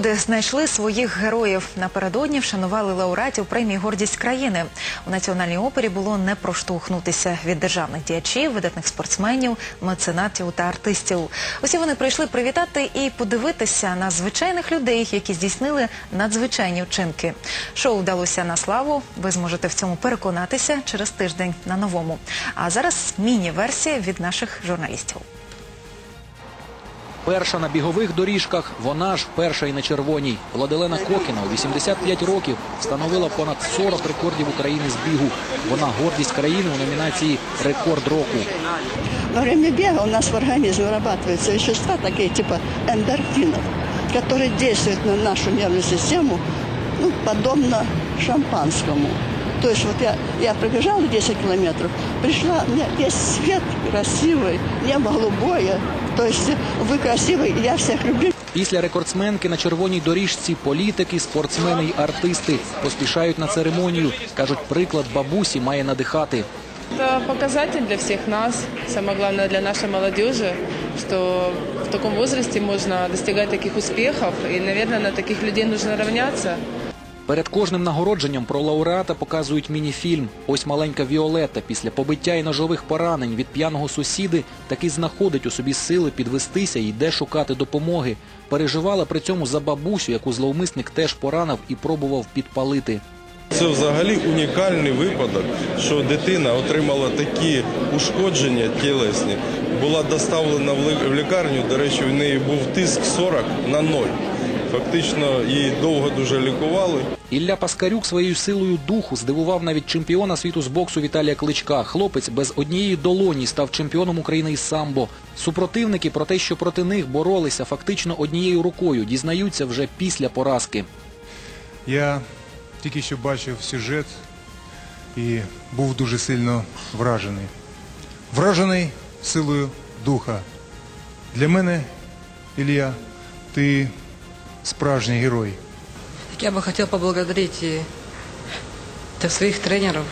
Люди знайшли своїх героїв. Напередодні вшанували лауреатів премії Гордість країни. У національній опері було не проштовхнутися від державних діячів, видатних спортсменів, меценатів та артистів. Усі вони прийшли привітати і подивитися на звичайних людей, які здійснили надзвичайні вчинки. Шоу вдалося на славу. Ви зможете в цьому переконатися через тиждень на новому. А зараз міні-версія від наших журналістів. Перша на бігових доріжках, вона ж перша і на червоній. Владилена Кокіна у 85 років встановила понад 40 рекордів України з бігу. Вона гордість країни у номінації Рекорд року. Во время бега у нас в организме вырабатываются вещества, такие типа эндорфинов, которые действуют на нашу нервную систему ну, подобно шампанскому. То есть вот я, я пробежала 10 километров, пришла, у меня весь свет красивый, небо голубое, то есть вы красивый, я всех люблю. Після рекордсменки на червоній доріжці політики, спортсмени й артисти поспішають на церемонію. Кажуть, приклад бабусі має надихати. Это показатель для всех нас, самое главное для нашей молодежи, что в таком возрасте можно достигать таких успехов, и, наверное, на таких людей нужно равняться. Перед кожним нагородженням про лауреата показують мініфільм. Ось маленька Віолетта після побиття і ножових поранень від п'яного сусіди таки знаходить у собі сили підвестися і йде шукати допомоги. Переживала при цьому за бабусю, яку зловмисник теж поранив і пробував підпалити. Це взагалі унікальний випадок, що дитина отримала такі ушкодження тілесні, була доставлена в лікарню. До речі, в неї був тиск 40 на 0. Фактично її довго дуже лікували. Ілля Паскарюк своєю силою духу здивував навіть чемпіона світу з боксу Віталія Кличка. Хлопець без однієї долоні став чемпіоном України із самбо. Супротивники про те, що проти них боролися фактично однією рукою, дізнаються вже після поразки. Я тільки що бачив сюжет і був дуже сильно вражений. Вражений силою духа. Для мене, Ілля, ти справжній герой. Я бы хотел поблагодарить и своих тренеров,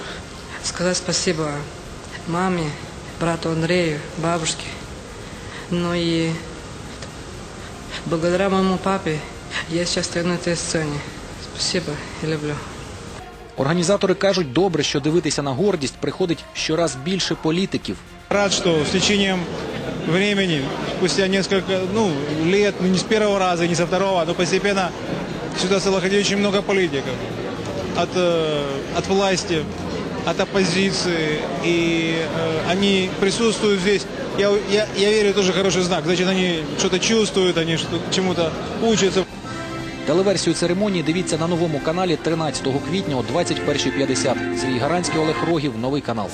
сказать спасибо маме, брату Андрею, бабушке. Ну и благодаря моему папе я сейчас стою на этой сцене. Спасибо и люблю. Організатори кажуть, добре, що дивитися на гордість приходить щораз більше політиків. Рад, что с течением времени, спустя несколько ну, лет, ну, не с первого раза, не со второго, но постепенно сюда стало ходить очень много политиков. От, э, от власти, от оппозиции. И э, они присутствуют здесь. Я, я, я верю, тоже хороший знак. Значит, они что-то чувствуют, они что чему-то учатся. Телеверсію церемонії дивіться на новому каналі 13 квітня о 21.50. Сергій Гаранський, Олег Рогів, новий канал.